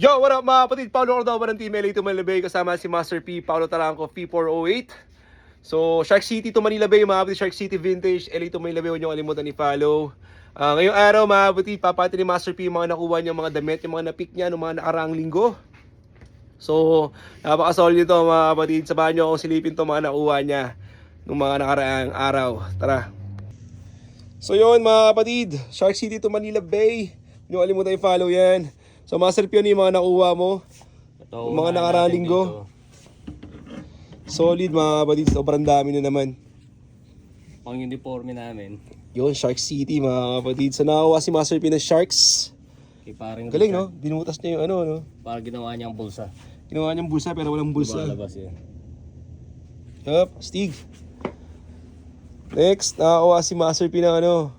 Yo, what up mga kapatid? Paolo Cordova ng Team LA to Manila Bay kasama si Master P, Paolo Taranco, P408. So, Shark City to Manila Bay, mga kapatid, Shark City Vintage, LA to Manila Bay, huwag niyo kalimutan i-follow. Ah, ngayong araw, mga kapatid, papati ni Master P mga nakuha niya, mga damit, yung mga napik niya, ng mga nakaraang linggo. So, napaka-solid nito mga kapatid. Sabahan niyo akong silipin to mga nakuha niya ng mga nakaraang araw. Tara. So yun mga kapatid, Shark City to Manila Bay. Huwag niyo kalimutan i-follow yan. So Master Pion yung mga nakuha mo. Ito, mga nakaraang linggo. Solid mga kapatid, sobrang dami na naman. Pang uniforme namin. Yun, Shark City mga kapatid. So nakakuha si Master Pion ng Sharks. Kay paring Galing no? Binutas niya yung ano no? Para ginawa niyang bulsa. Ginawa niyang bulsa pero walang bulsa. Lumalabas yan. Yup, Stig. Next, nakakuha si Master P ng ano?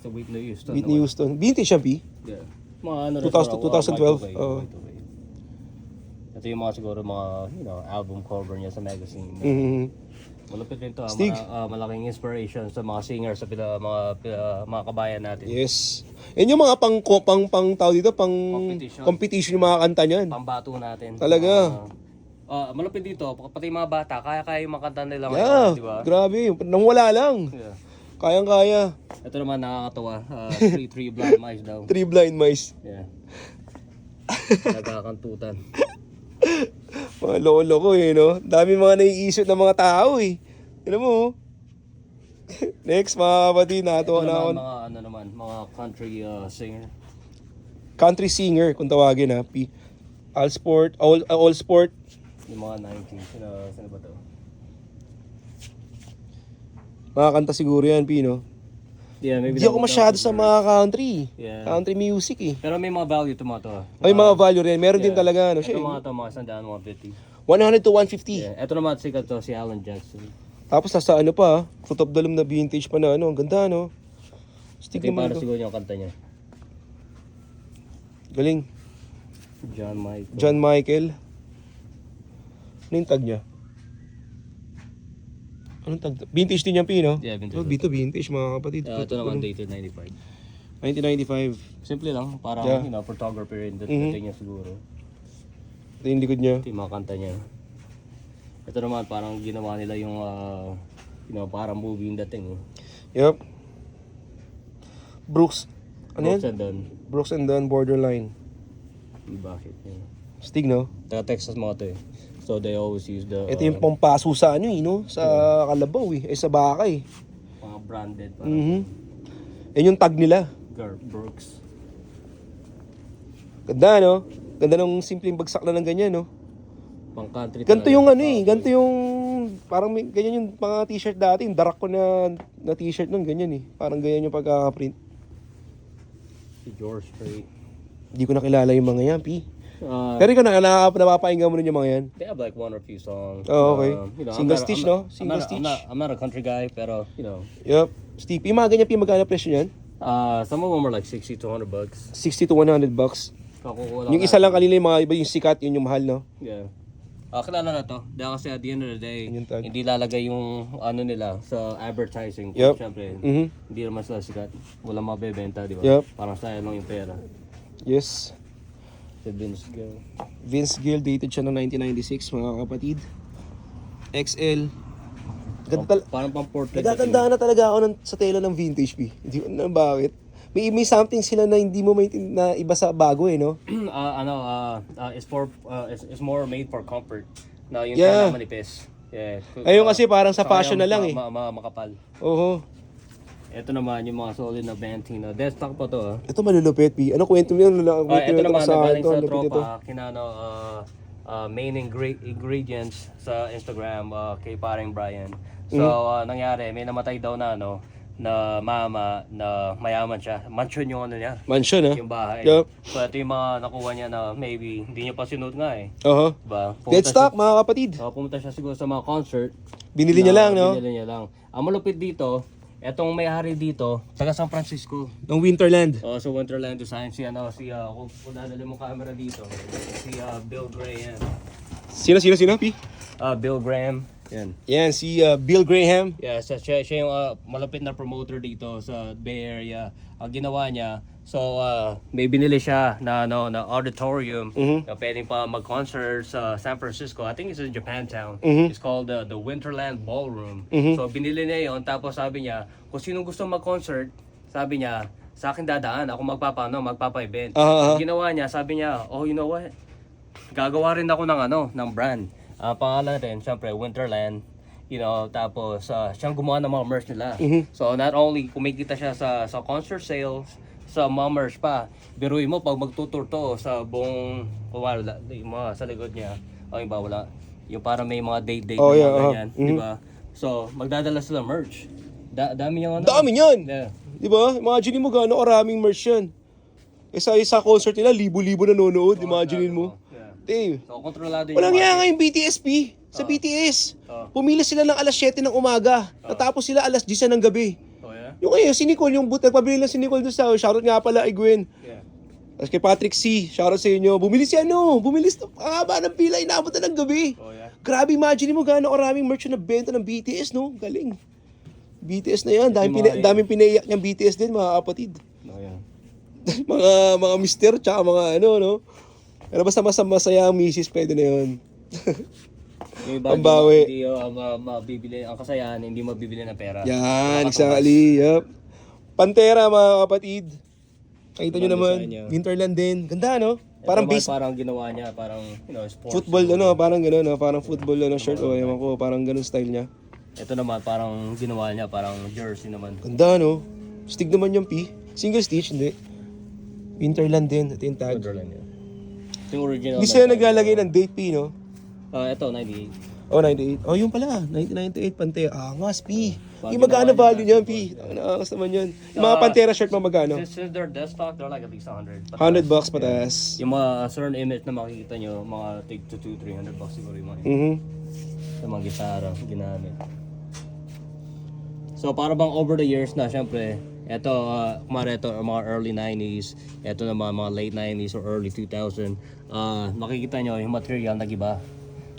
Sa Whitney Houston. Whitney. Houston. Vintage siya P. Yeah. Mga ano 2000 rin, siguro, 2012, Y2K, oo. Y2K. Ito yung mga siguro mga, you know, album cover niya sa magazine. Mhm. Malupit rin to. ah. Stig. Mala- ah, malaking inspiration sa mga singers sa pila, mga, pila, mga kabayan natin. Yes. Yan yung mga pang pang pang tao dito, pang Competition. competition yung mga kanta niyan. Pambato natin. Talaga. Ah, ah, malupit dito, pati mga bata, kaya-kaya yung mga kanta nila Yeah, ngayon, di ba? grabe. Nang wala lang. Yeah. Kayang-kaya. Ito naman nakakatawa. Uh, three, three blind mice daw. Three blind mice. Yeah. Nagkakantutan. Mga lolo ko eh, no? Dami mga naiisip ng mga tao eh. Tignan mo, oh. Next, mga kapatid, natuwa na ako. mga ano naman, mga country uh, singer. Country singer, kung tawagin ha. P. All sport, all, uh, all sport. Yung mga 90s. Sino, sino ba to? Mga kanta siguro yan, P, no? Yeah, maybe Hindi ako masyado sa mga country. Yeah. Country music eh. Pero may mga value to mga to. ah. Ay, mga value rin. Meron din talaga, ano Ito eh. mga to, mga sandaan, mga 50. 100 to 150. Yeah. Ito naman, sikat to, si Alan Jackson. Tapos nasa ano pa, foot of the loom na vintage pa na ano, ang ganda no. Stick Ito yung naman para ito. siguro yung kanta niya. Galing. John Michael. John Michael. Ano yung tag niya? Anong tag? Vintage din yan, Pino. Yeah, vintage. Oh, Bito vintage mga kapatid. Uh, ito naman dated 95. 1995. Simple lang, parang, Yeah. you know, photographer rin that Mhm. niya siguro. Ito yung likod niya. Ito yung mga kanta niya. Ito naman, parang ginawa nila yung, uh, you know, parang movie yung dating. Eh. Yup. Brooks. Ano yan? Brooks and Dunn. Brooks and Dunn borderline. Yung Bakit? Yeah. Stig, no? Taga Texas mga to eh. So they always use the Ito yung pampaso sa ano eh, no? Sa kalabaw eh. Eh, sa baka eh. mga branded parang Mhm. Yan yung tag nila. Gar- Brooks. Ganda, no? Ganda ng simpleng bagsak na ng ganyan, no? Pang country talaga. yung ano eh, ganito yung parang may, ganyan yung mga t-shirt dati, yung darak ko na, na t-shirt nun, ganyan eh. Parang ganyan yung pagkaka-print. Si George Strait. Hindi ko nakilala yung mga yan, P. Uh, Pero ikaw na, na napapakinggan mo rin yung mga yan. they have like one or few songs. Oh, okay. Um, you know, Single not- stitch, no? Single I'm not, stitch. I'm not, I'm not a country guy, pero, you know, Yup. Steve, yung mga ganyan, P, magkano presyo yan? uh, some of them are like 60 to 100 bucks. 60 to 100 bucks. Kakukuha Yung isa lang kanina yung mga iba yung sikat, yun yung mahal, no? Yeah. Ah, kilala na to. Dahil kasi at the end of the day, hindi lalagay yung ano nila sa advertising. Yup. Siyempre, Mhm. hindi naman sila sikat. Walang mabebenta, di ba? Yup. Parang sayang lang yung pera. Yes. Si Vince Gill. Vince Gill, dated siya noong 1996, mga kapatid. XL. Ganda tal- Parang pang portrait. Natatandaan na talaga ako ng, sa tela ng vintage P. Hindi ko na bakit. May, may something sila na hindi mo maintindihan na iba sa bago eh, no? Ah, ano, ah, ah, it's for, ah, it's, it's more made for comfort. Na yung Yeah. tela manipis. Yeah. Ayun kasi parang sa fashion na lang eh. ma- ma- makapal. Oo. Ito naman yung mga solid na Ventino. Desktop pa to ah. Ito malulupit, P. Ano kwento mo yun? Ano Ah, ito naman, sa nagaling sa lupit tropa, kinano, uh, uh, main ingre- ingredients sa Instagram uh, kay paring Brian. So, Mm. uh, nangyari, may namatay daw na, ano, na mama na mayaman siya. Mansion yung ano niya, Mansion, ha? yung bahay. Yup. So, ito yung mga nakuha niya na maybe hindi niya pa sinuot nga eh. Oo. Diba? Dead stock, mga kapatid. So, pumunta siya siguro sa mga concert. Binili niya lang, no? Binili niya lang. Ang malupit dito, etong may-hari dito, taga San Francisco. Ng Winterland. Oh, so Winterland Design si ano si uh, kung, kung dadali mo camera dito, si uh, Bill Graham. Sino, sino, sino, P? Ah, Bill Graham. Yan. Yan, si uh, Bill Graham. Yeah, siya, siya, siya yung uh, malapit na promoter dito sa Bay Area. Ang ginawa niya, So, uh, may binili siya na, ano, na auditorium Mhm. na pwedeng pa mag-concert sa San Francisco. I think it's in Japantown. Mhm. It's called uh, the Winterland Ballroom. Mhm. So, binili niya yon Tapos sabi niya, kung sino gusto mag-concert, sabi niya, sa akin dadaan, ako magpapano, magpapa-event. Ah. Ginawa niya, sabi niya, oh, you know what? Gagawa rin ako ng ano, ng brand. Ang pangalan rin, syempre, Winterland. You know, tapos uh, siyang gumawa ng mga merch nila. Mhm. So not only kumikita siya sa sa concert sales, sa mga merch pa. Biruin mo pag magtutur to sa buong yung mga sa likod niya. O yung ba wala. Yung para may mga date-date Oh, na yeah, mga uh-huh. ganyan, di ba? So, magdadala sila merch. Da dami yung ano. Dami niyan! Yeah. Di ba? Imagine mo gaano karaming merch yan. Eh sa isa concert nila, libo-libo nanonood. Imagine mo. Yeah. Dave, So, kontrolado yung walang market. nga ngayon BTS, P. Sa Oh. BTS. Oh. Pumila sila ng alas 7 ng umaga. Natapos sila alas 10 ng gabi. Yung ngayon, si Nicole, yung but nagpabili lang si Nicole doon sa, shoutout nga pala kay Gwen. Yeah. Tapos kay Patrick C, shoutout sa inyo. Bumili si ano, bumili sa, ang haba ng pila, inabot na ng gabi. Oh, yeah. Grabe, imagine mo gaano karaming merch na benta ng BTS, no? Galing. BTS na yan. Daming, pina, daming pinaiyak niyang BTS din, mga kapatid. Oh, yeah. mga mga mister, tsaka mga ano, no? Pero basta mas masaya ang misis, pwede na yun. Yung iba, Pambawi. Hindi, uh, ma- mabibili, ang kasayahan, hindi mabibili ng pera. Yan, exactly. Yup. Pantera, mga kapatid. Nakita nyo Ganda naman, niya. Winterland din. Ganda, no? Ito Parang naman, base, Parang ginawa niya, parang, you know, sports. football, ano, parang gano'n, no? Parang football, ano, shirt, o, ewan ko, parang gano'n style niya. Ito naman, parang ginawa niya, parang jersey naman. Ganda, no? Stig naman yung P. Single stitch, hindi. Winterland din. Ito yung tag. Wonderland yan. Ito yung original. Hindi sila naglalagay ng date P, no? Ah, ito, 98. Oh, 98. Oh, yung pala. 1998 Pantera. Angas, P. Bagay Yung magkano value niyan, P? Ang angas naman yun. Yung mga Ah, Pantera shirt mo magkano? Since, since they're desktop, they're like at least 100. But 100 bucks pataas. Yung mga certain image na makikita nyo, mga take to 2, 300 bucks siguro yung mga, Mhm. sa mga gitara ginamit. So para bang over the years na, syempre, ito, uh, kumara ito, mga early 90s, ito naman mga late 90s or early 2000, uh, makikita nyo yung material nag-iba.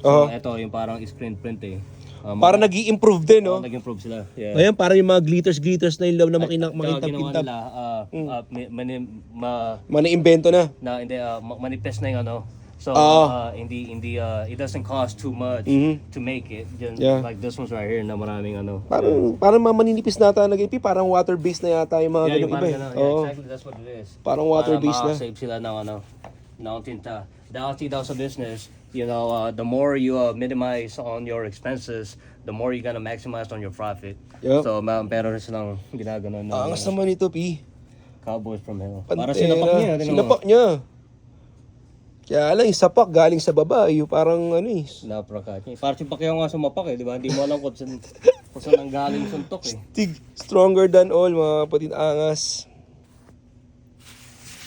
So Oo. ito yung parang screen print eh. Um, Para nag improve din, no? nag-improve sila. Yeah. Ayan, parang yung mga glitters-glitters na ilaw na makina, Kaya ginawa nila, uh, uh, ma- mani- ma- Mana-invento na. na hindi uh, ma- manifest na yung ano. So Oo. uh, hindi hindi uh, it doesn't cost too much Mhm. to make it. Just Yeah. like this one's right here na maraming ano. Parang, parang mga maninipis na P. Parang water-based na yata yung mga yeah, ganung yung iba. parang eh. ganun. Yeah, Oo. exactly that's what it is. Parang water-based na. Para save sila ng ano ng tinta. Dahil daw sa business, you know, uh, the more you uh, minimize on your expenses, the more you're gonna maximize on your profit. Yup. So, ma- pero rin silang ginaganon ng Angas naman ito, P. Cowboys from Hell. Pantera. Para sinapak niya. tingnan mo. Sinapak niya. Kaya lang, yung sapak galing sa baba. Yung parang ano eh. Naprakat niya. Parang si Pacquiao nga sumapak eh, di ba? Hindi mo alam kung saan, kung saan ang galing suntok eh. Stig, stronger than all, mga kapatid angas.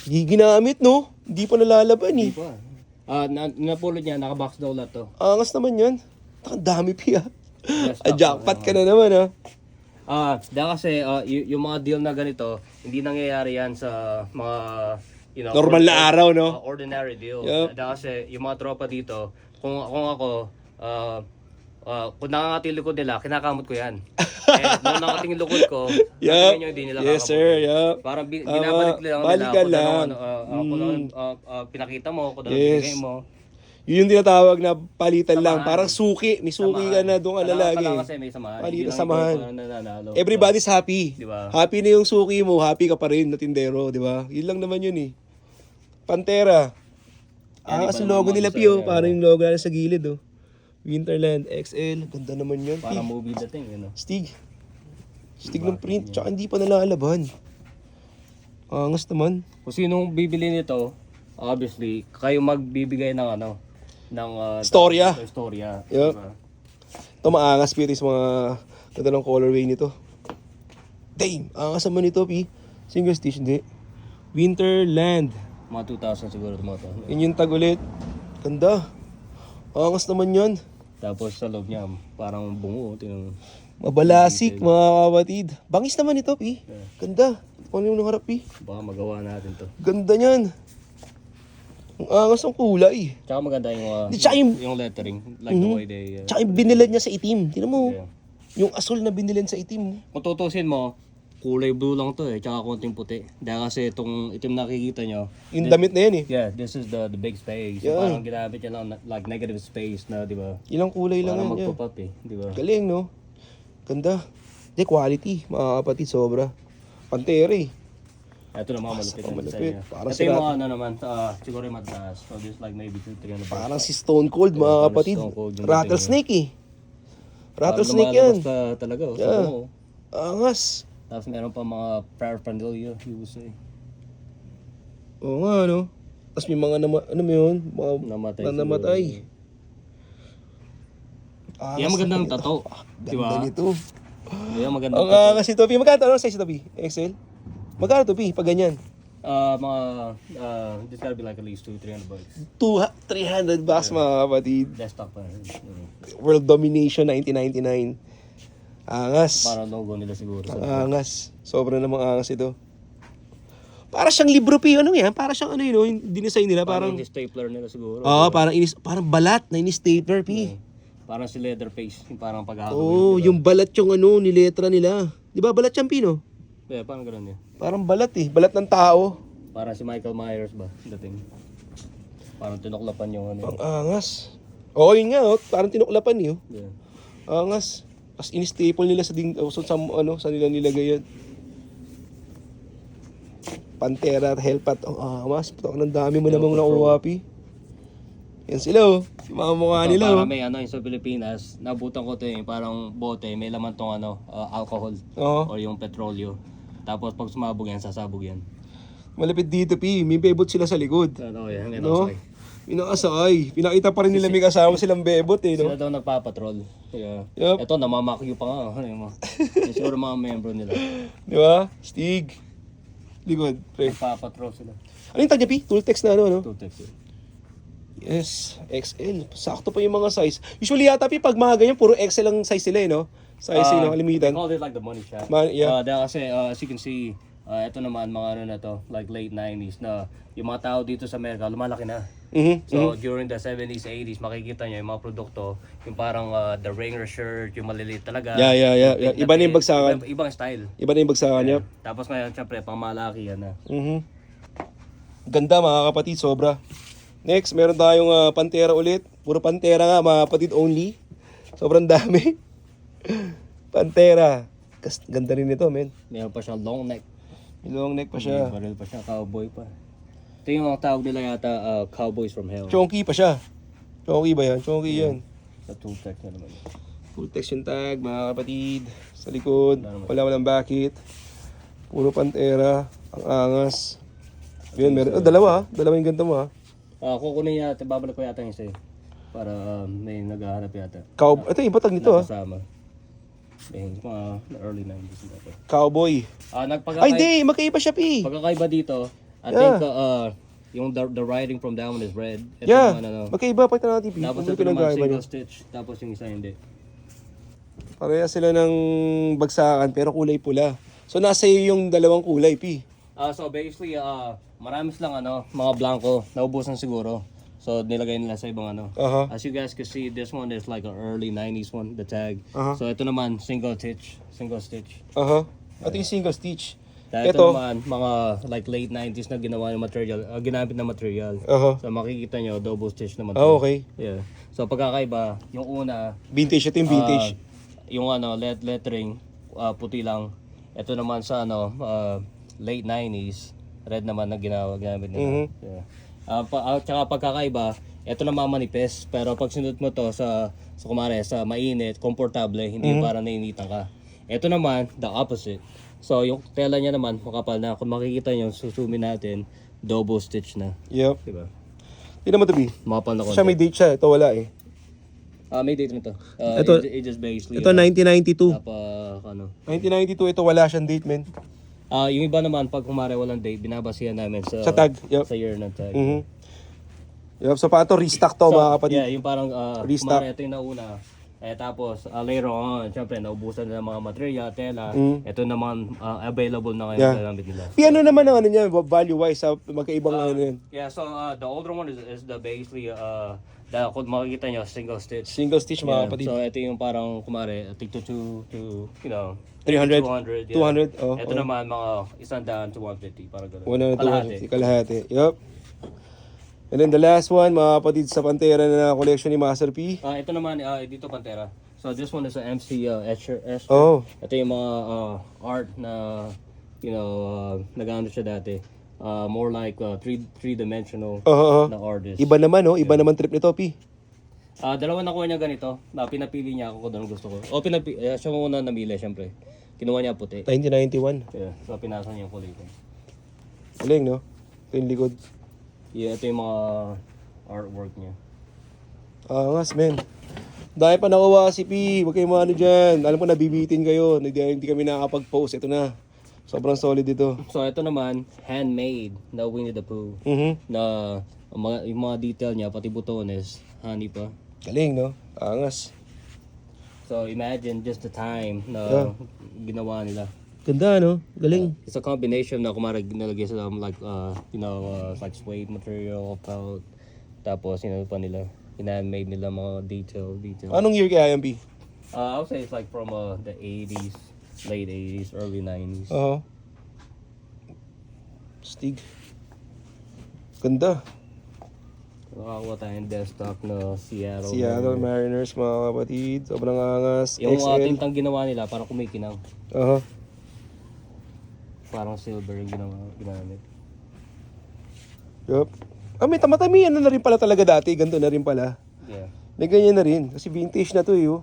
Giginamit, no? Hindi pa nalalaban eh. Di ba? Ah, na, napulot niya, nakabox daw lahat to. Angas naman yan. Ang dami piya. Yes, Ah, jackpot ka na naman, ha? Ah, dahil kasi ah, y- yung mga deal na ganito, hindi nangyayari yan sa mga you know, Normal na araw, no? ah, ordinary deal. Yup. Dahil kasi yung mga tropa dito, kung, kung ako, ah, ah, kung nangangating likod nila, kinakamot ko yan. eh, nung nangating likod ko, natingin nyo, hindi nila Yes, sir. Yup. Parang bi- Tama. binabalik lang nila Balikan kung ano, lang. ano, ah, ah, kung ano, ah, ah, pinakita mo, kung ano Yes. binigay mo. Yun yung tinatawag na palitan lang. Samahan. Parang suki. May suki ka na doon ka na Kailangan lagi. kasi may samahan. Lang samahan. nananalo. Everybody's happy. Di ba? Happy na yung suki mo, happy ka pa rin na tindero, di ba? Yun lang naman yun eh. Pantera. Ah, kasi logo nila Pio, parang yung logo na sa gilid oh. Winterland XL, ganda naman yun. Para movie dating, yun know? Stig. Stig ng print, tsaka hindi pa nalalaban. Angas naman. Kung sinong bibili nito, obviously, kayo magbibigay ng ano, ng uh, Storya. Storya. Yup. diba? Ito maangas ito yung mga ganda ng colorway nito. Damn, angas naman ito Pi. Single stitch, hindi. Winterland. Mga 2,000 siguro ito mga to. Yun yung tag ulit. Ganda. Angas naman yun. Tapos sa loob niya, parang bungo. Tingnan mo. Mabalasik, mga kapatid. Bangis naman ito, Pi. Ganda. Paano yung harap, Pi? Baka magawa natin to. Ganda niyan. Ang angas ng kulay. Tsaka maganda yung, uh, Di, tsaka yung- yung lettering. Like the way they... Uh, Tsaka yung binilad niya sa itim. Tingnan mo. yeah. Yung asul na binilad sa itim. Kung tutusin mo, kulay blue lang to eh, tsaka konting puti. Dahil kasi itong itim na nakikita nyo, Yung damit na yan eh. yeah, this is the the big space. Yeah. Parang ginamit niya lang na- like negative space na, di ba? Ilang kulay lang Parang yan. yeah. magpapap eh, di ba? Galing, no? Ganda. Di, quality. Mga kapatid, sobra. Pantera eh. Ito na mga malupit na malupit. design niya. Parang Ito yung mga ano naman, ah, siguro yung mataas. So this like maybe 2 300 bucks. Parang si Stone Cold, mga parang kapatid. Stone Cold yung Rattlesnake eh. Parang Rattlesnake yan. lumalabas ka talaga. Oh, Yeah. yeah. mo. Angas. Tapos meron pa mga paraphernalia, you would say. Oo nga, no? Tapos may mga nama, ano mo yun? Mga Namatay na namatay. Angas Yan magandang tato. Di Ganda ba? nito. Yan magandang Ang tato. angas si Topi. Magkano? Ano size Topi? XL? Magkano Topi? Pag ganyan? Ah, mga, ah, this gotta be like at least 2 300 bucks. 2, 300 bucks mga kapatid. Desktop pa. World Domination 1999. Angas. Parang logo nila siguro. Ang angas. Sobra namang angas ito. Para siyang libro pi. Ano yan? Para siyang ano yun, oh, yung dinesign nila. parang Parang, stapler nila siguro. ah, parang inis, parang balat na ini-stapler pi. Parang si Leatherface, yung parang paghahagawin. Oo, oh, yung balat yung ano, niletra nila. Di ba balat yung pino? Yeah, parang ganun yun. Parang balat eh. Balat ng tao. Parang si Michael Myers ba, dating. Parang tinuklapan yung ano. Ang angas. Oo, yun nga. Oh. Parang tinuklapan eh. Oh. Yeah. Angas. Tapos in-staple nila sa, ding, oh, sa, sa, ano, sa nila nilagay yan. Pantera at Hellpat. Ang angas. Puto, ang dami mo namang nakuha, pi. Yan sila, oh. Yung mga mukha Ito, nila, parang oh. may ano yung sa Pilipinas, nabutan ko to yung parang bote, may laman tong ano, uh, alcohol Oo. or yung petrolyo. Tapos pag sumabog yan, sasabog yan. Malapit dito, pi. May bebot sila sa likod. Ano yan, yan No? no? Pinakasakay. Pinakita pa rin nila may kasama silang bebot, eh, no? Sila daw nagpapatrol. Yeah. Yup. Ito, namamakyo pa nga. Ano yung mga, yung siguro mga membro nila. Di ba? Stig. Likod, pre. Nagpapatrol sila. Ano yung tag niya, pi? Tooltex na ano, no? Two text yun. Yes, XL. Sakto pa yung mga size. Usually yata, pi, pag mga ganyan, puro XL ang size nila, eh, no? Size, Ah, uh, kalimitan. They call it like the money shot. Man- yeah. Uh, dahil kasi, uh, as you can see, uh, ito naman, mga ano na to, like late 90s na yung mga tao dito sa Amerika, lumalaki na. Mhm. So, during the 70s, 80s, makikita nyo yung mga produkto, yung parang uh, the Wrangler shirt, yung maliliit talaga. Yeah, yeah, yeah, yeah. Iba na yung bagsakan. Iba, ibang style. Iba na yung bagsakan niya. Tapos ngayon, syempre, pang malaki yan na. Mhm. Ganda mga kapatid, sobra. Next, meron tayong ah, Pantera ulit. Puro Pantera nga, mga kapatid only. Sobrang dami. Pantera. Ganda rin ito, men. Meron pa siyang long neck. May long neck pa May siya. baril pa siya, cowboy pa. Ito yung tawag nila yata, uh, cowboys from hell. Chonky pa siya. Chonky ba yan? Chonky yan. Sa two tech na naman. Full text yung tag, mga kapatid. Sa likod, wala walang bakit. Puro Pantera. Ang angas. Yun, meron. Oh, dalawa ha. Dalawa yung ganda mo ha. Ah, kukunin yata, babalik ko yata yung isa eh. Para um, may naghahanap yata. Cow ito yung patag nito ha. Nakasama. Eh, mga early 90s na. Cowboy. Ah, Ay, nagpagkakaiba, hindi. Magkaiba siya, pi. pagkakaiba dito, I Yeah. think uh, yung the, the writing from that one is red. Ito Yeah. naman ano. Magkaiba. Pakita natin, pi. Tapos ito naman single stitch, tapos yung isa hindi. Pareha sila ng bagsakan pero kulay pula. So nasa iyo yung dalawang kulay, pi. Ah, so basically, uh, marami silang ano, mga blanco, naubusan siguro. So nilagay nila sa ibang ano. Aha. As you guys can see, this one is like an early 90s one, the tag. Aha. So ito naman, single stitch, single stitch. Aha. Ito yung single stitch. Dahil ito, Ito. naman, mga like late 90s na ginawa ng material, uh, ginamit na material. Aha. So makikita nyo, double stitch naman. To. okay. Yeah. So pagkakaiba, yung una, Vintage. Ito yung vintage. ah, yung ano, let lettering, ah, puti lang. Ito naman sa ano, ah, late 90s, red naman na ginawa, ginamit nila. Mhm. Yeah. Ah, pa, ah, tsaka pagkakaiba, ito na manipis, pero pag sinunod mo to sa, sa kumare, sa mainit, komportable, hindi Mhm. para nainitan ka. Ito naman, the opposite. So, yung tela niya naman, makapal na. Kung makikita nyo, susumin natin, double stitch na. Yep. Diba? Tingnan mo to, pi. Makapal na Siya konti. may date siya. Ito wala eh. Ah, may date nito. Uh, Ito- it, it just basically, Ito uh, 1992. Tapa, ano. 1992 ito wala siyang date, men. Ah, yung iba naman, pag kumare walang date, binabasihan namin sa, Sa tag. Yep. sa year ng tag. Mhm. Yep. So paano to restock to, mga kapatid? Yeah, yung parang, uh, Restock. kumare ito yung nauna, Eh tapos uh, later on, syempre naubusan na ng mga material, tela. Mm. Ito naman uh, available na ngayon Yeah. sa gamit nila. P, ano naman ang ano niya, value-wise sa magkaibang ano yun? Yeah, so uh, the older one is, is the basically uh the kung makikita nyo single stitch. Single stitch mga Yeah, kapatid. so ito yung parang kumare, tigto to to you know 300, 200. Yeah. 200, oh, Ito oh. naman mga isang daan to 150 para ganun. Una na Kalahati. to, kalahati. Yup. And then the last one, mga kapatid sa Pantera na collection ni Master P. Ah, ito naman uh, dito Pantera. So this one is a MC uh, Escher. Escher. Oh, Ito yung mga uh, art na you know uh, nag-ano siya dati. Uh, more like uh, three three dimensional oo, oo. na artist. Iba naman, oh. Iba naman trip nito, P. Ah, dalawa nakuha niya ganito. Na pinapili niya ako kung anong gusto ko. O pinapi eh, siya muna namili syempre. Kinuha niya puti. 1991. Yeah, so pinasa niya yung kulay ko. Galing, no? Ito yung likod. Yeah, ito yung mga artwork niya. Angas, men. Dahil pa nakuha si P. Huwag kayong ano dyan. Alam ko nabibitin kayo. Hindi, hindi kami nakakapag-post. Ito na. Sobrang solid ito. So ito naman, handmade na Winnie the Pooh. Mhm. Na ang mga, yung mga detail niya, pati butones, honey pa. Galing, no? Angas. So imagine just the time na Yeah. ginawa nila. Ganda, no? Galing. It's a combination na kumara nalagay sila um, like uh, you know uh, like suede material, felt. Tapos you know pa nila made nila mga detail detail. Anong year kaya yan, P? Uh, I would say it's like from uh, the 80s, late 80s, early 90s. Oo. Stig. Ganda. Nakakuha tayong desktop na Seattle. Seattle Mariners, mga kapatid. Sobrang angas. Yung uh, XL. tintang ginawa nila para kumikinang. Aha. Parang silver yung ginawa, ginamit. Yup. Ah, may tamatami. Ano na rin pala talaga dati. Ganito na rin pala. Yeah, May ganyan na rin. Kasi vintage na to, eh. Oh.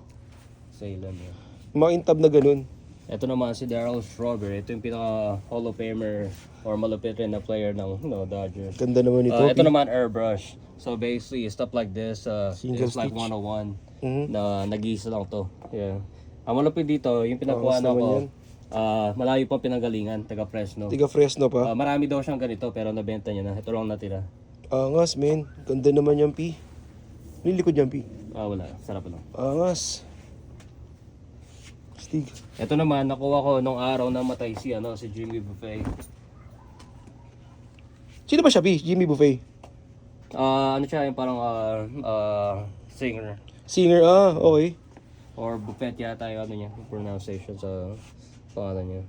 Salem. Yeah. Mga intab na ganun. Ito naman si Darryl Strawberry. Ito yung pinaka Hall of Famer or malupit rin na player ng no, Dodgers. Ganda naman ito. Uh, ito naman airbrush. So basically, stuff like this uh, Single is like stitch. 101 Mhm. na nag-iisa lang to. Yeah. Ang malupit dito, yung pinakuha Angas na ko. Uh, malayo pang pinanggalingan, taga Fresno. Tiga Fresno pa. Uh, marami daw siyang ganito pero nabenta niya na. Ito lang natira. Angas, men. Ganda naman yan, P. Ano yung likod yan, P? Ah, wala. Sarap lang. Angas. Stig. Ito naman, nakuha ko nung araw na matay si, ano, si Jimmy Buffet. Sino ba siya, P? Jimmy Buffet? Ah, ano siya, yung parang uh, uh, singer. Singer, ah, okay. Or Buffet yata yung ano niya, yung pronunciation sa pangalan niya.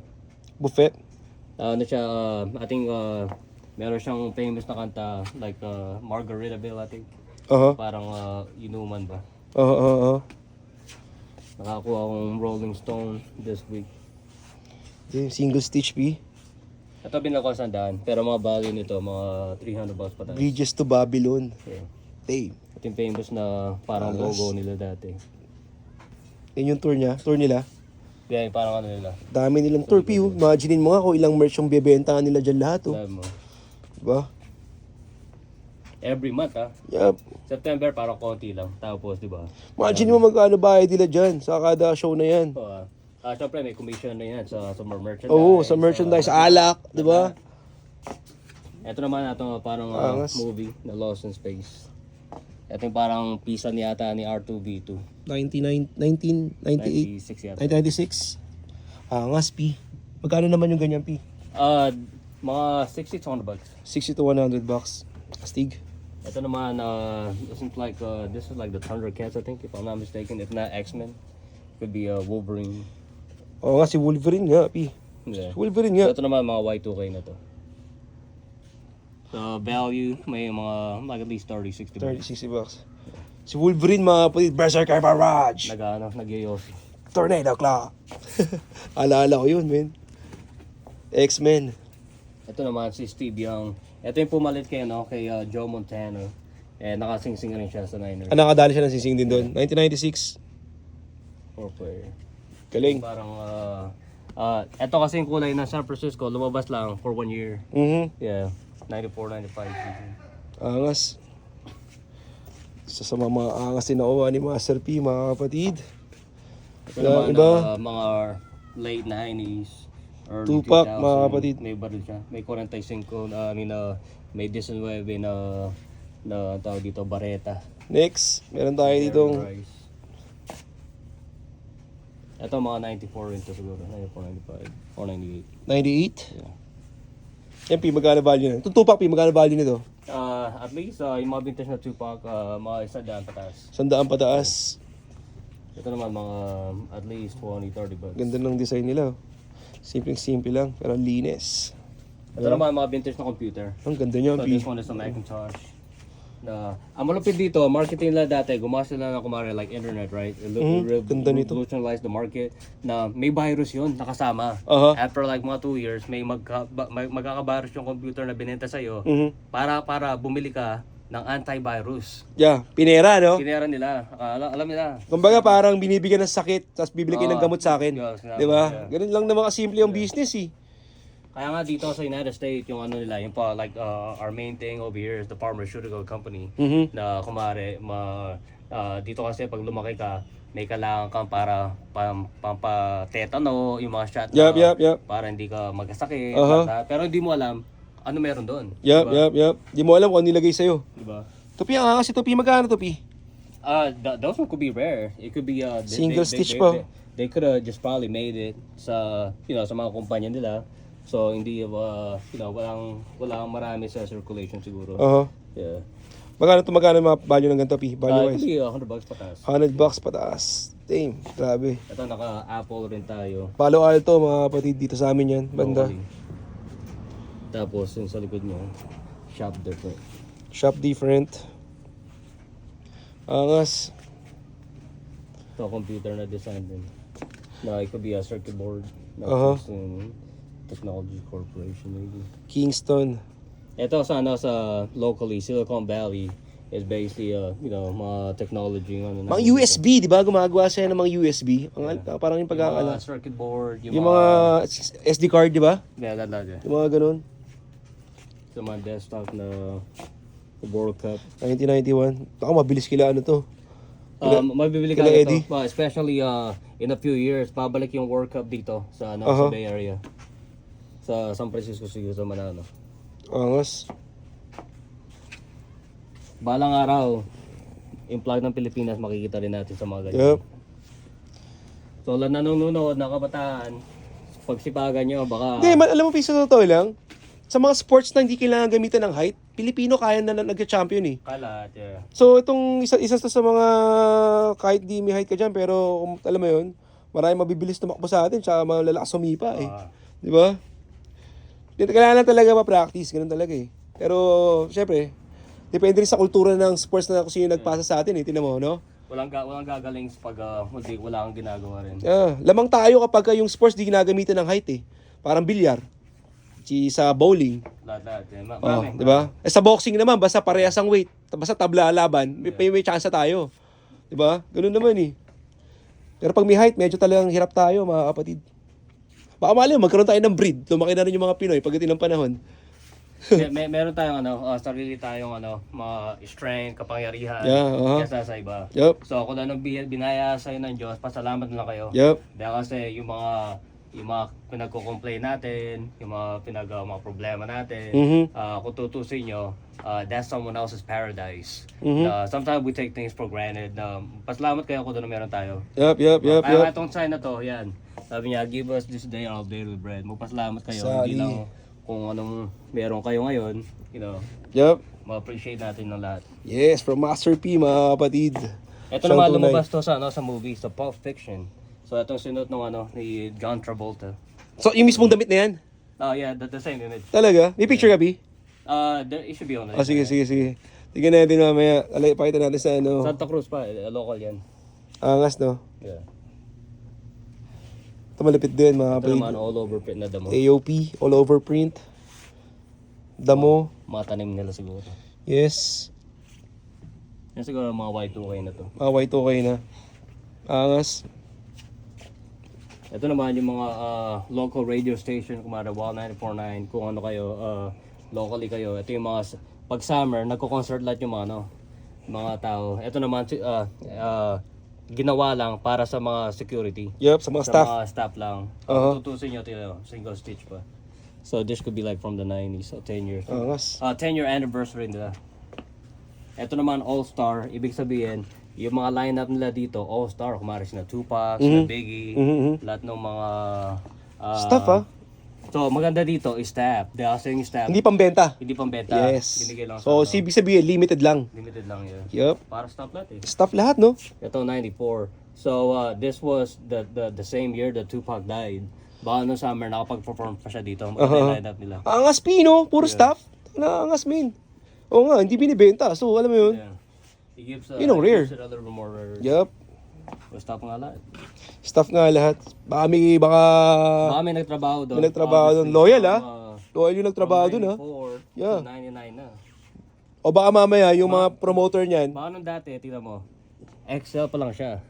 Buffet. Ah, ano siya, uh, I think uh, meron siyang famous na kanta like uh, Margaritaville, I think. Aha. Parang uh, inuman ba? Aha, aha, aha. Nakakuha akong Rolling Stone this week. Okay, Single stitch, P. Ito binako sa daan, pero mga value nito, mga 300 bucks pa tayo. Bridges to Babylon. Yeah. Hey, Ito yung famous na parang logo nila dati. yun yung tour niya. Tour nila. Yeah, yung parang ano nila. Dami nilang tour, P. oh. Imaginein mo nga kung ilang merch yung bebentahan nila dyan lahat, oh. Alam mo. Diba? Every month ah. Yup. September parang konti lang. Tapos, di ba? Imagine mo magkano bayad nila dyan sa kada show na yan. So, ah, ah, syempre may commission na yan sa, sa mga merchandise. Oo, sa merchandise, sa- alak, di ba? Ito naman ito parang ah, Angas. movie na Lost in Space. Ito yung parang pisa ni ata ni R2B2. 99 1998, 96 yata. 1996. Angas, P. Magkano naman yung ganyan, P? Ah, mga 60 to 100 bucks. 60 to 100 bucks. Astig. Ito naman, uh, isn't like, uh, this is like the Thundercats, I think, if I'm not mistaken. If not X-Men, could be uh, Wolverine. Oo nga, si Wolverine nga, P. Yeah. Wolverine So, nga. ito naman mga Y2K na to. So, value, may mga, like at least 30, 60 bucks. 30, 60 bucks. Si Wolverine, mga kapatid, Berserker Barrage. Nag, ano, nagyoyosi. Tornado Claw. Alala ko yun, men. X-Men. Ito naman si Steve Young. Ito yung pumalit kay, ano, kay uh, Joe Montana. Eh, nakasingsing rin siya sa Niners. Ah, nakadali siya ng sising din doon. 1996. Four player. Galing. Parang, uh, uh, ito kasi yung kulay ng San Francisco, lumabas lang for one year. Mhm. Yeah, 94, 95 season. Angas. Isa sa mga, mga angas din nakuha ni Master P, mga kapatid. Ito naman, iba. uh, mga late 90s, early Tupac, 2000s, mga kapatid. May baril siya. May 45, na, I mean, uh, may 19 na, na tawag dito, bareta. Next, meron tayo ditong Rice. Ito mga 94 rin to siguro. 94, 95, or 98. 98? Yeah. Yan, P, magkano value na? Itong Tupac, P, magkano value nito? Uh, at least uh, yung mga vintage na Tupac, uh, mga isa daan pataas. Sandaan pataas. Ito naman mga um, at least 20, 30 bucks. Ganda ng design nila. oh. Simpleng-simple lang, pero linis. Ito naman mga vintage na computer. Ang ganda niya, So P. this one is a Macintosh. Na, ang malupit dito, marketing nila dati, gumawa sila ng kumari like internet, right? It Mhm, ganda nito. revolutionized the market na may virus yun, nakasama. Aha. After like mga 2 years, may, magka, may magkakavirus yung computer na binenta sa'yo Mhm. para para bumili ka ng antivirus. Yeah, pinera, no? Kinera nila, ah, alam, alam nila. Kumbaga parang binibigyan ng sakit, tapos bibili kayo ng Oo. gamot sa akin. Yeah, Di ba? yeah. Ganun lang naman kasimple yung business eh. Kaya nga dito sa United States, yung ano nila, yung pa, like uh, our main thing over here is the pharmaceutical company. Mhm. na kumare ma ah, dito kasi pag lumaki ka may kailangan kang para pam, pampatetano yung mga shot Yup, yup, yup. para hindi ka magkasakit basta- pero hindi mo alam ano meron doon Yup, yup, yup. Di mo alam kung ano nilagay sa'yo. di ba Tupi, ang kasi tupi, magkano tupi? ah th- those one could be rare it could be uh, they- Single they, stitch they, pa. they, they could have just probably made it sa you know sa mga kumpanya nila so hindi uh, you know walang walang marami sa circulation siguro Aha. yeah Magkano to magkano mga value ng ganito, P? uh, Value could wise. be 100 bucks patas 100 bucks pataas. Damn, grabe. ito naka Apple rin tayo Palo Alto, mga kapatid dito sa amin yan. Banda. Locally. Tapos yung sa likod niya, shop different. Shop different. Angas. Ito computer na design din. Na it could be a circuit board. Na Aha. Kingston Technology Corporation maybe. Kingston. Ito sa ano sa locally Silicon Valley is basically uh, you know mga technology ano na- Mga USB, di ba? Gumagawa siya ng mga USB. Ang, Parang yung Yung pagkakala. mga circuit board, yung, Yung mga SD card, di ba? yeah, that, that, yeah. Yung mga ganun. Sa mga desktop na World Cup. 1991. Ako, mabilis kila ano to. Um, mabibili ka kila nito, especially uh, in a few years, pabalik yung World Cup dito sa, ano, Aha. sa Bay Area. Sa San Francisco siguro sa Manalo. Angas. Balang araw, yung flag ng Pilipinas makikita rin natin sa mga ganyan. Yup. So, lang nanonood na kabataan, pagsipagan nyo, baka... Hindi, man, alam mo, piso totoo lang. Sa mga sports na hindi kailangan gamitan ng height, Pilipino kaya na na nag-champion eh. Kalat, yeah. So itong isa isa sa mga kahit di may height ka diyan pero kung alam mo 'yun, marami mabibilis tumakbo sa atin tsaka malalakas sumipa eh. Ah. 'Di ba? Dito kailangan lang talaga ma-practice, ganun talaga eh. Pero syempre, depende rin sa kultura ng sports na kung sino nagpasa sa atin eh, tinan mo, no? Walang, ga- walang gagaling sa pag uh, hindi, wala kang ginagawa rin. Ah, lamang tayo kapag ka yung sports di ginagamitan ng height eh. Parang bilyar. Si sa bowling, Lahat-lahat. Yeah. Ma- Oh. 'di ba? Eh sa boxing naman basta parehas ang weight, basta tabla laban, may may, may chance tayo. 'Di ba? Ganun naman eh. Pero pag may height, medyo talagang hirap tayo, mga kapatid. Baka mali, magkaroon tayo ng breed. Lumaki na rin yung mga Pinoy pagdating ng panahon. may, may, meron tayong ano, uh, sarili tayong ano, mga strength, kapangyarihan, Yeah, uh-huh. kesa sa iba. Yup. So kung anong bi- binaya sa ng Diyos, pasalamat na lang kayo. Yup. Dahil kasi yung mga yung mga pinagko-complain natin, yung mga pinag uh, mga problema natin, Mhm. ah, kung tutusin nyo, ah, that's someone else's paradise. Mhm. Na sometimes we take things for granted. Na pasalamat kayo kung doon na meron tayo. Yup, yup, yup, Kaya yup. nga itong sign na to, yan. Sabi niya, give us this day our daily bread. Magpasalamat kayo. Sali. Hindi lang kung anong meron kayo ngayon, you know, Yup. ma-appreciate natin ng lahat. Yes, from Master P, mga kapatid. Ito naman lumabas to sa ano sa movie, sa Pulp Fiction. So itong sinuot ng ano ni John Travolta. So, yung mismong damit na yan? Oh yeah, the, the same image. Talaga? May picture ka, P? Uh, there, it should be on it. Ah, sige, sige, sige. Tingnan natin mamaya. Alay, pakita natin sa ano. Santa Cruz pa, eh, local yan. Angas, no? Yeah. Ito malapit din, mga Ito kapatid. naman all over print na damo. AOP, all over print. Damo. Mga tanim nila siguro. Yes. Yan siguro mga Y2K na to. Mga Y2K na. Angas. Ito naman yung mga ah, local radio station, kumara Wall 949, kung ano kayo, ah, locally kayo. Ito yung mga, pag summer, nagko-concert lahat yung mga, ano, mga tao. Ito naman, ah, ah, ginawa lang para sa mga security. Yup, sa mga Sa staff. mga staff lang. Uh-huh. Tutusin nyo, ito, single stitch pa. So this could be like from the 90s, so 10 years. Angas. Uh, 10 year anniversary nila. Ito naman All Star, ibig sabihin, yung mga lineup nila dito, all-star, kumari sila Tupac, sila Biggie, Mhm. lahat ng mga... ah, Stuff ah. So, maganda dito is staff. They are selling staff. Hindi pambenta. Hindi pang benta. Yes. Binigay lang So, ano, ibig sabihin, limited lang. limited lang yun. Yup. Para stop lahat eh. Stuff lahat, no? Ito 94. So uh, this was the, the the same year that Tupac died. Baka no summer nakapag-perform pa siya dito. Maganda yung lineup nila. Angas Pino, puro stuff. Naangas min. Oo nga, hindi binibenta. So, alam mo yun? Yeah. He gives uh, ang he rare. gives it other more rare. Yup. Stop nga lahat. Stuff nga lahat. Baka may, baka... Baka may nagtrabaho doon. Ah. May nagtrabaho doon. Loyal, from, ah. uh, Loyal yung nagtrabaho dun, ha? 94 Yeah. to 99 na. O baka mamaya, yung mga promoter niyan, Baka nung dati, tingnan mo. Excel pa lang siya.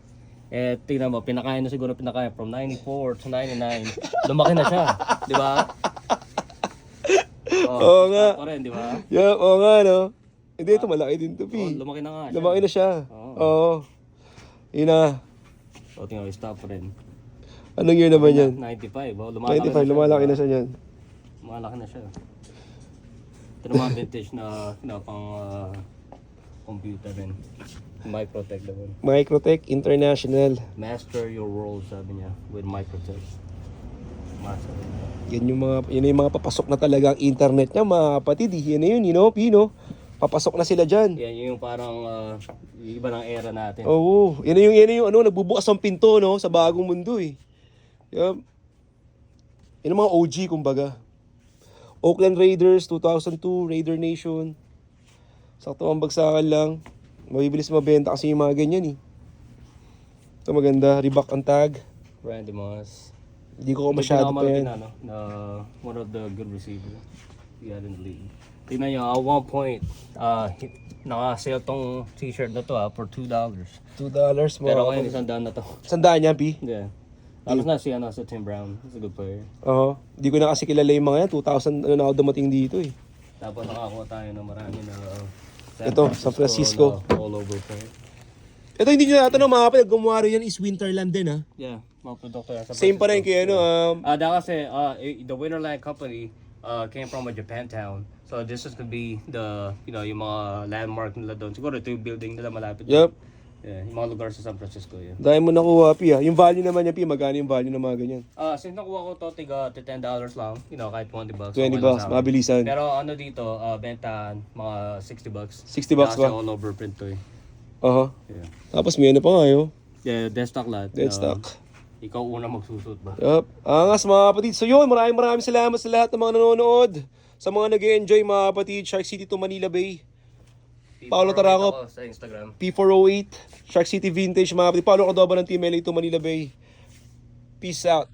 Eh, tingnan mo, pinakain na siguro pinakain from 94 to 99. Lumaki na siya. Di ba? Oh, Oo nga. stop pa rin, di ba? yeah, oo nga, no? Hindi, ito malaki din to, Oh, P. lumaki na nga siya. Lumaki na siya. Oo. Oo. Yun na. O, tingnan mo, stop rin. Anong year naman yan? 95, oh, lumalaki 95, lumalaki na siya niyan. Lumalaki na siya. Ito na mga vintage na, na pang ah, computer rin. Microtech naman. Microtech International. Master your world, sabi niya, with Microtech. Master. Yan yung mga, yun yung mga papasok na talaga ang internet niya, mga kapatid. eh. Yan na yun, you know, Pino. Papasok na sila dyan. Yan yung parang ah, yung iba ng era natin. Oo. Yan yung, yan yung, ano, nagbubukas ang pinto, no, sa bagong mundo, eh. Yup. Yan ang mga OG, kumbaga. Oakland Raiders, 2002, Raider Nation. Sakto ang bagsakan lang. Mabibilis mabenta kasi yung mga ganyan, eh. Ito maganda, Reebok ang tag. Randy Moss. Hindi ko masyado pa yan. na, no? na one of the good receiver we had in the league. Tingnan nyo, at one point, uh, naka-sale tong t-shirt na to ah, for $2. $2 dollars mo. Pero ngayon, isang daan na to. Sandaan yan, P. Yeah. Tapos na si, ano, si Tim Brown. He's a good player. Oo. Hindi ko na kasi kilala yung mga yan. 2,000 ano na ako dumating dito eh. Tapos nakakuha tayo ng marami na uh, Ito, San Francisco. na all over player. Ito hindi nyo natanong mga kapatid, gumawa rin yan is Winterland din ha. Yeah, mga produkto yan. sa Same pa rin kay ano, um, Ah, dahil kasi uh, the Winterland Company uh, came from a Japantown. So this is gonna be the, you know, yung mga landmark nila doon. Siguro ito yung building nila malapit. yup. Yeah, yung mga lugar sa San Francisco yun. Dahil mo nakuha, Pi ha. Yung value naman yan, Pi, magkano yung value ng mga ganyan? Ah, since nakuha ko to, tiga to $10 lang. You know, kahit 20 bucks. 20 okay lang bucks, mabilisan. Pero ano dito, uh, bentahan, mga 60 bucks. 60 bucks Kasi ba? all over print to eh. Aha. Yeah. Tapos may ano pa nga yun. Yeah, dead stock lahat. Dead Uh, stock. Ikaw una magsusot ba? Yup. Angas mga kapatid. So yun, maraming maraming salamat sa lahat ng mga nanonood. Sa mga nag enjoy mga kapatid, Shark City to Manila Bay. Paolo Tarango. Ako Sa Instagram. P408, Shark City Vintage mga kapatid. Paolo Cordoba ng Team LA to Manila Bay. Peace out.